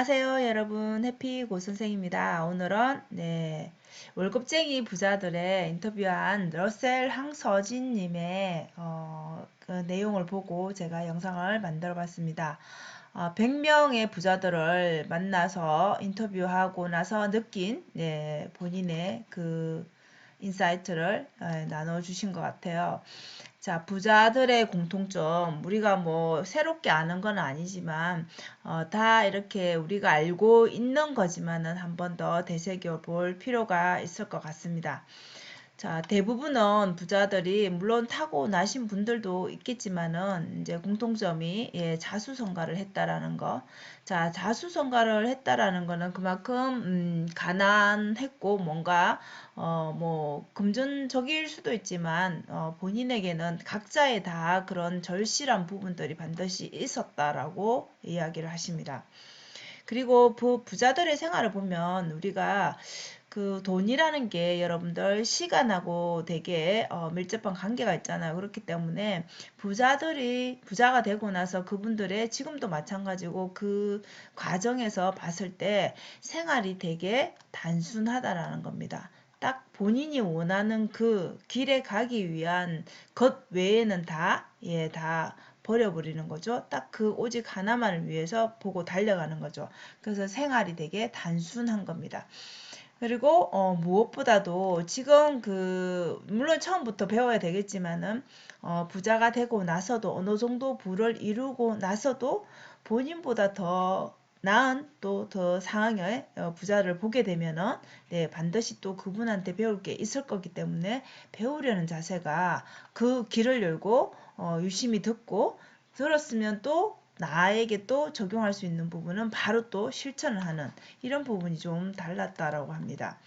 안녕하세요 여러분 해피 고선생입니다. 오늘은 네, 월급쟁이 부자들의 인터뷰한 러셀 항서진 님의 어, 그 내용을 보고 제가 영상을 만들어 봤습니다. 어, 100명의 부자들을 만나서 인터뷰하고 나서 느낀 네, 본인의 그 인사이트를 네, 나눠주신 것 같아요. 자, 부자들의 공통점, 우리가 뭐 새롭게 아는 건 아니지만 어, 다 이렇게 우리가 알고 있는 거지만은 한 번 더 되새겨 볼 필요가 있을 것 같습니다. 자, 대부분은 부자들이 물론 타고 나신 분들도 있겠지만은 이제 공통점이 예, 자수성가를 했다라는 거. 자, 자수성가를 했다라는 거는 그만큼 음, 가난했고 뭔가 어, 뭐 금전적일 수도 있지만 어, 본인에게는 각자의 다 그런 절실한 부분들이 반드시 있었다라고 이야기를 하십니다. 그리고 부, 부자들의 생활을 보면 우리가 그 돈이라는 게 여러분들 시간하고 되게 어, 밀접한 관계가 있잖아요. 그렇기 때문에 부자들이 부자가 되고 나서 그분들의 지금도 마찬가지고 그 과정에서 봤을 때 생활이 되게 단순하다라는 겁니다. 딱 본인이 원하는 그 길에 가기 위한 것 외에는 다, 예, 다 버려버리는 거죠. 딱 그 오직 하나만을 위해서 보고 달려가는 거죠. 그래서 생활이 되게 단순한 겁니다. 그리고 어, 무엇보다도 지금 그 물론 처음부터 배워야 되겠지만은 어, 부자가 되고 나서도 어느 정도 부를 이루고 나서도 본인보다 더 나은 또 더 상황의 어, 부자를 보게 되면은 네, 반드시 또 그분한테 배울 게 있을 거기 때문에 배우려는 자세가 그 길을 열고 어, 유심히 듣고 들었으면 또 나에게 또 적용할 수 있는 부분은 바로 또 실천을 하는 이런 부분이 좀 달랐다라고 합니다.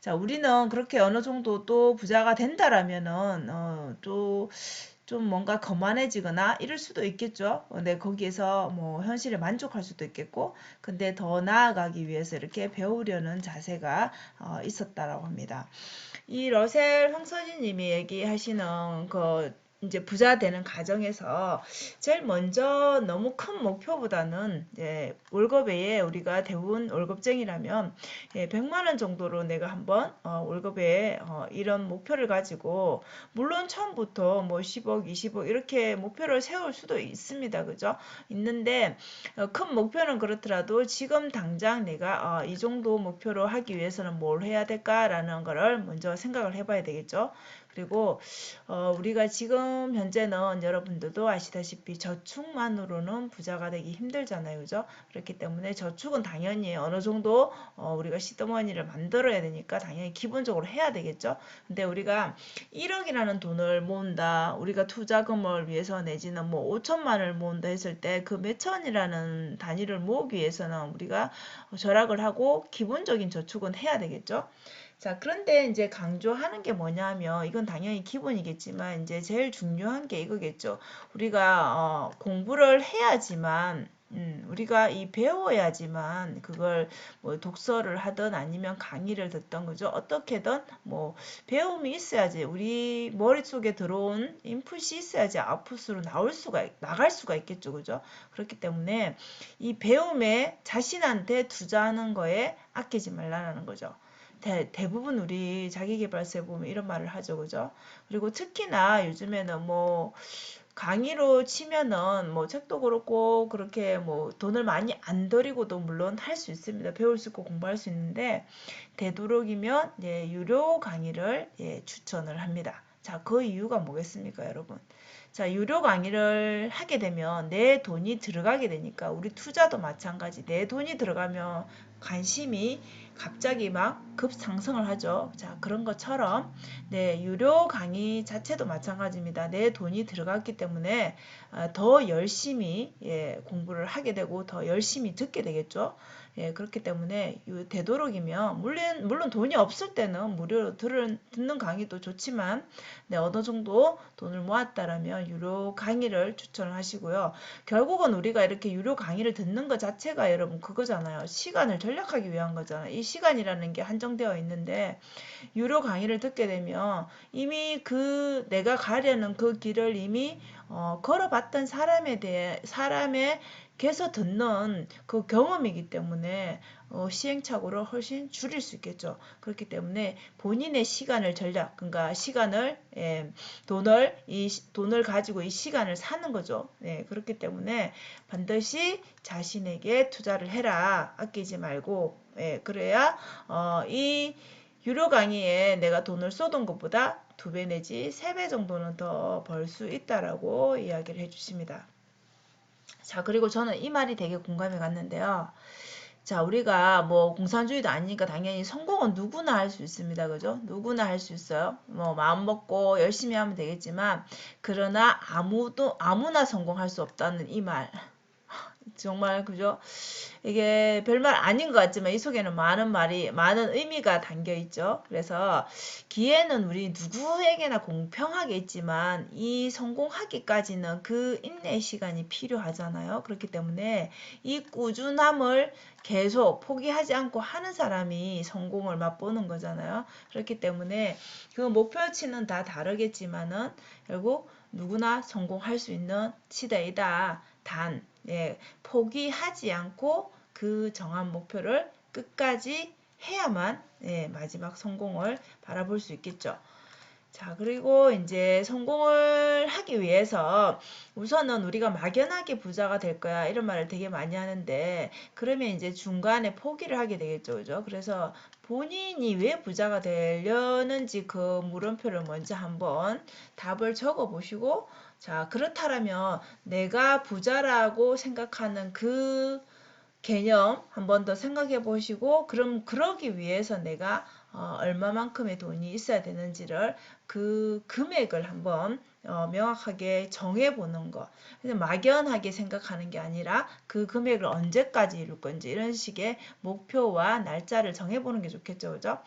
자, 우리는 그렇게 어느 정도 또 부자가 된다라면은 어, 또좀 뭔가 거만해지거나 이럴 수도 있겠죠. 근데 거기에서 뭐 현실에 만족할 수도 있겠고, 근데 더 나아가기 위해서 이렇게 배우려는 자세가 어, 있었다라고 합니다. 이 러셀 황서진님이 얘기하시는 그 이제 부자 되는 과정에서 제일 먼저 너무 큰 목표보다는 예, 월급 외에 우리가 대부분 월급쟁이라면 예, 100만 원 정도로 내가 한번 어, 월급 외에 어, 이런 목표를 가지고 물론 처음부터 뭐 10억, 20억 이렇게 목표를 세울 수도 있습니다. 그죠? 있는데 어, 큰 목표는 그렇더라도 지금 당장 내가 어, 이 정도 목표로 하기 위해서는 뭘 해야 될까라는 거를 먼저 생각을 해봐야 되겠죠. 그리고 어, 우리가 지금 현재는 여러분들도 아시다시피 저축만으로는 부자가 되기 힘들잖아요. 그죠? 그렇기 때문에 저축은 당연히 어느 정도 어, 우리가 시드머니를 만들어야 되니까 당연히 기본적으로 해야 되겠죠. 근데 우리가 1억이라는 돈을 모은다. 우리가 투자금을 위해서 내지는 뭐 5천만을 모은다 했을 때 그 몇천이라는 단위를 모으기 위해서는 우리가 절약을 하고 기본적인 저축은 해야 되겠죠. 자, 그런데 이제 강조하는 게 뭐냐면 이건 당연히 기본이겠지만 이제 제일 중요한 게 이거겠죠. 우리가 어, 공부를 해야지만 음, 우리가 이 배워야지만 그걸 뭐 독서를 하든 아니면 강의를 듣던 거죠. 어떻게든 뭐 배움이 있어야지 우리 머릿속에 들어온 인풋이 있어야지 아웃풋으로 나올 수가 나갈 수가 있겠죠. 그죠? 그렇기 때문에 이 배움에 자신한테 투자하는 거에 아끼지 말라는 거죠. 대, 대부분 우리 자기개발서에 보면 이런 말을 하죠. 그죠? 그리고 특히나 요즘에는 뭐 강의로 치면은 뭐 책도 그렇고 그렇게 뭐 돈을 많이 안 들이고도 물론 할 수 있습니다. 배울 수 있고 공부할 수 있는데 되도록이면 예, 유료 강의를 예, 추천을 합니다. 자, 그 이유가 뭐겠습니까, 여러분? 자, 유료 강의를 하게 되면 내 돈이 들어가게 되니까 우리 투자도 마찬가지. 내 돈이 들어가면 관심이 갑자기 막 급상승을 하죠. 자, 그런 것처럼 네, 유료 강의 자체도 마찬가지입니다. 내 돈이 들어갔기 때문에 아, 더 열심히 예, 공부를 하게 되고 더 열심히 듣게 되겠죠. 예, 그렇기 때문에 되도록이면 물론 물론 돈이 없을 때는 무료로 들은, 듣는 강의도 좋지만 네, 어느 정도 돈을 모았다라면 유료 강의를 추천을 하시고요. 결국은 우리가 이렇게 유료 강의를 듣는 것 자체가 여러분 그거잖아요. 시간을 절약하기 위한 거잖아요. 이 시간이라는 게 한정되어 있는데 유료 강의를 듣게 되면 이미 그 내가 가려는 그 길을 이미 어, 걸어봤던 사람에 대해 사람의 계속 듣는 그 경험이기 때문에 어, 시행착오를 훨씬 줄일 수 있겠죠. 그렇기 때문에 본인의 시간을 전략, 그러니까 시간을 예, 돈을 이 돈을 가지고 이 시간을 사는 거죠. 예, 그렇기 때문에 반드시 자신에게 투자를 해라. 아끼지 말고 예, 그래야 어, 이 유료 강의에 내가 돈을 쏟은 것보다 두 배 내지 세 배 정도는 더 벌 수 있다라고 이야기를 해주십니다. 자, 그리고 저는 이 말이 되게 공감이 갔는데요. 자, 우리가 뭐 공산주의도 아니니까 당연히 성공은 누구나 할 수 있습니다. 그죠? 누구나 할 수 있어요. 뭐 마음 먹고 열심히 하면 되겠지만 그러나 아무도 아무나 성공할 수 없다는 이 말. 정말 그죠? 이게 별말 아닌 것 같지만 이 속에는 많은 말이 많은 의미가 담겨 있죠. 그래서 기회는 우리 누구에게나 공평하게 있지만 이 성공하기까지는 그 인내 시간이 필요하잖아요. 그렇기 때문에 이 꾸준함을 계속 포기하지 않고 하는 사람이 성공을 맛보는 거잖아요. 그렇기 때문에 그 목표치는 다 다르겠지만은 결국 누구나 성공할 수 있는 시대이다. 단 예, 포기하지 않고 그 정한 목표를 끝까지 해야만 예, 마지막 성공을 바라볼 수 있겠죠. 자, 그리고 이제 성공을 하기 위해서 우선은 우리가 막연하게 부자가 될 거야. 이런 말을 되게 많이 하는데, 그러면 이제 중간에 포기를 하게 되겠죠. 그죠? 그래서 본인이 왜 부자가 되려는지 그 물음표를 먼저 한번 답을 적어 보시고, 자, 그렇다면 내가 부자라고 생각하는 그 개념 한 번 더 생각해 보시고 그럼 그러기 위해서 내가 어, 얼마만큼의 돈이 있어야 되는지를 그 금액을 한번 어, 명확하게 정해 보는 거. 그래서 막연하게 생각하는 게 아니라 그 금액을 언제까지 이룰 건지 이런 식의 목표와 날짜를 정해 보는 게 좋겠죠. 그죠?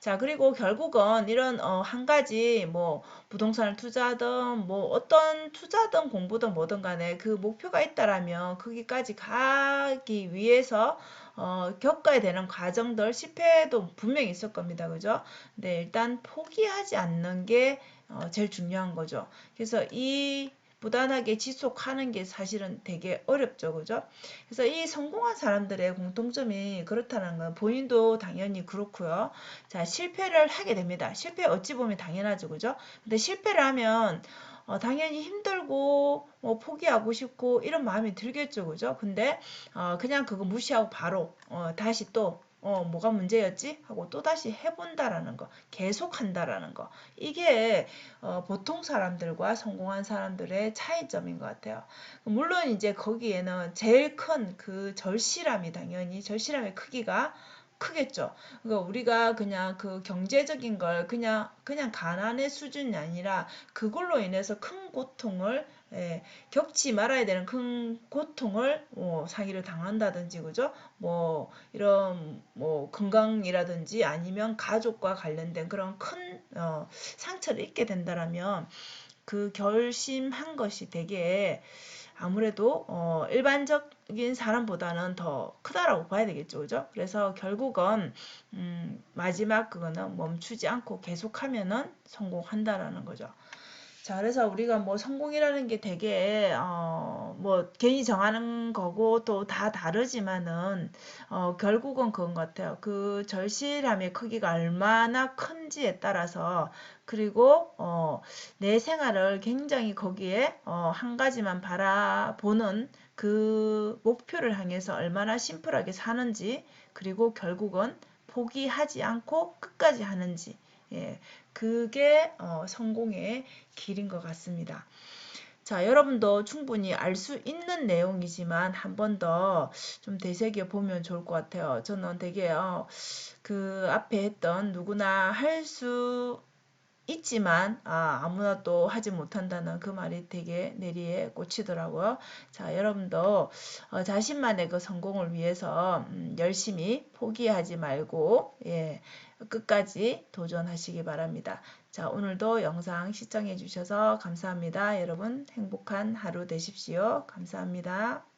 자, 그리고 결국은 이런 어, 한 가지 뭐 부동산을 투자하든 뭐 어떤 투자든 공부든 뭐든 간에 그 목표가 있다라면 거기까지 가기 위해서 어, 겪어야 되는 과정들 실패도 분명히 있을 겁니다. 그죠? 네, 일단 포기하지 않는 게 어, 제일 중요한 거죠. 그래서 이 무단하게 지속하는 게 사실은 되게 어렵죠. 그죠? 그래서 이 성공한 사람들의 공통점이 그렇다는 건 본인도 당연히 그렇고요. 자, 실패를 하게 됩니다. 실패 어찌 보면 당연하죠. 그죠? 근데 실패를 하면 어, 당연히 힘들고 뭐 포기하고 싶고 이런 마음이 들겠죠. 그죠? 근데 어, 그냥 그거 무시하고 바로 어, 다시 또 어, 뭐가 문제였지? 하고 또다시 해본다라는 거, 계속 한다라는 거. 이게, 어, 보통 사람들과 성공한 사람들의 차이점인 것 같아요. 물론 이제 거기에는 제일 큰 그 절실함이 당연히, 절실함의 크기가 크겠죠. 그러니까 우리가 그냥 그 경제적인 걸 그냥, 그냥 가난의 수준이 아니라 그걸로 인해서 큰 고통을 예, 겪지 말아야 되는 큰 고통을 뭐 상의를 당한다든지 그죠? 뭐 이런 뭐 건강이라든지 아니면 가족과 관련된 그런 큰 어, 상처를 입게 된다라면 그 결심한 것이 되게 아무래도 어, 일반적인 사람보다는 더 크다라고 봐야 되겠죠, 그죠? 그래서 결국은 음, 마지막 그거는 멈추지 않고 계속하면은 성공한다라는 거죠. 자, 그래서 우리가 뭐 성공이라는 게 되게, 어, 뭐, 괜히 정하는 거고 또 다 다르지만은, 어, 결국은 그건 것 같아요. 그 절실함의 크기가 얼마나 큰지에 따라서, 그리고, 어, 내 생활을 굉장히 거기에, 어, 한 가지만 바라보는 그 목표를 향해서 얼마나 심플하게 사는지, 그리고 결국은 포기하지 않고 끝까지 하는지, 예, 그게 어, 성공의 길인 것 같습니다. 자, 여러분도 충분히 알 수 있는 내용이지만 한 번 더 좀 되새겨 보면 좋을 것 같아요. 저는 되게 어, 그 앞에 했던 누구나 할 수 있지만 아, 아무나 또 하지 못한다는 그 말이 되게 내리에 꽂히더라고요. 자, 여러분도 어, 자신만의 그 성공을 위해서 음, 열심히 포기하지 말고 예, 끝까지 도전하시기 바랍니다. 자, 오늘도 영상 시청해 주셔서 감사합니다. 여러분 행복한 하루 되십시오. 감사합니다.